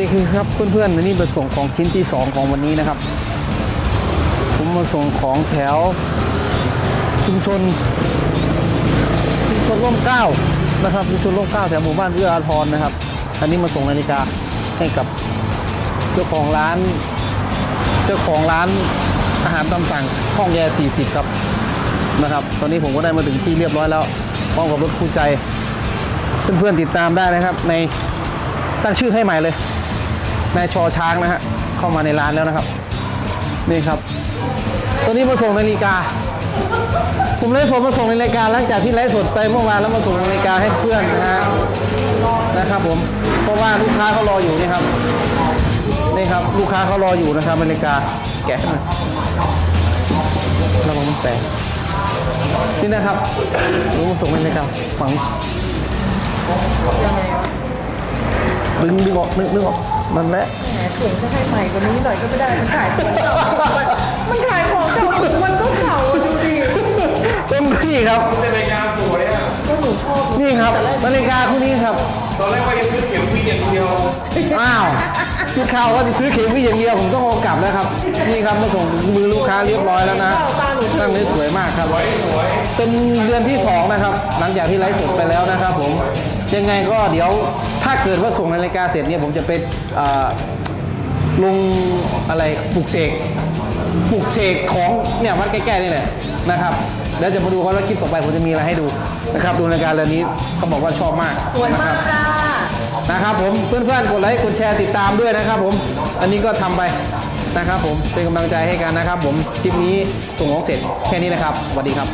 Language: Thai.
ดีครับเพื่อนๆวันนี้เป็นส่งของชิ้นที่สองของวันนี้นะครับ ผมมาส่งของแถว ชุมชน ชุมชนร่มเก้านะครับชุมชนร่มเก้าแถวหมู่บ้านเอื้ออาทรนะครับ อันนี้มาส่งนาฬิกาให้กับเจ้าของร้าน เจ้าของร้านอาหารตามสั่งห้องแย40 ครับนะครับ ตอนนี้ผมก็ได้มาถึงที่เรียบร้อยแล้วพร้อมกับรถคู่ใจ เพื่อนๆติดตามได้นะครับในตั้งชื่อให้ใหม่เลย นายชอช้างนะฮะเข้ามาในร้านแล้วนะครับ นี่ครับ ตัวนี้มาส่งนาฬิกาผมไลฟ์สดมาส่งนาฬิกาหลังจากที่ไลฟ์สดไปเมื่อวานแล้วมาส่งนาฬิกาให้เพื่อนนะฮะนะครับผมเพราะว่าลูกค้าเขารออยู่นี่ครับนี่ครับ ลูกค้าเขารออยู่นะครับนาฬิกาแกะให้หน่อยระวังมันแตกนี่นะครับรู้มาส่งนาฬิกาฝังดึงดึงออกดึงดึงออก มันแหละแหมเสียงจะให้ใหม่กว่านี้หน่อยก็ไม่ได้ มันขายของเก่ามันขายของเก่ามันก็เก่าอะดูดิเต็มที่ครับ นาฬิกาสวยอะ ก็หนูชอบนี่ครับนาฬิกาคู่นี้ครับ ตอนแรกว่าจะซื้อเข็มวิอย่างเดียว อ้าว ลูกค้าว่าจะซื้อเข็มวิ่งอย่างเดียวผมต้องเอากลับแล้วครับ นี่ครับมาส่งมือลูกค้าเรียบร้อยแล้วนะตั้งนี้สวยมากครับ เป็นเดือนที่สองนะครับ หลังจากที่ไลฟ์สดไปแล้วนะครับผมยังไงก็เดี๋ยวถ้าเกิดว่าส่งนาฬิกาเสร็จเนี่ยผมจะไปเอ่อลงอะไรปลุกเสกปลุกเสกของเนี่ยวัดใกล้ๆนี่แหละนะครับ แล้วจะมาดูเขาแล้วคลิปต่อไปผมจะมีอะไรให้ดูนะครับดูนาฬิกาเรือนนี้เขาบอกว่าชอบมากสวยนะคมารักบจ้านะครับผมเพื่อนๆกดไลค์กดแชร์ติดตามด้วยนะครับ ผมอันนี้ก็ทำไปนะครับ ผมเป็นกำลังใจให้กันนะครับ ผมคลิปนี้ส่งของเสร็จแค่นี้นะครับสวัสดีครับ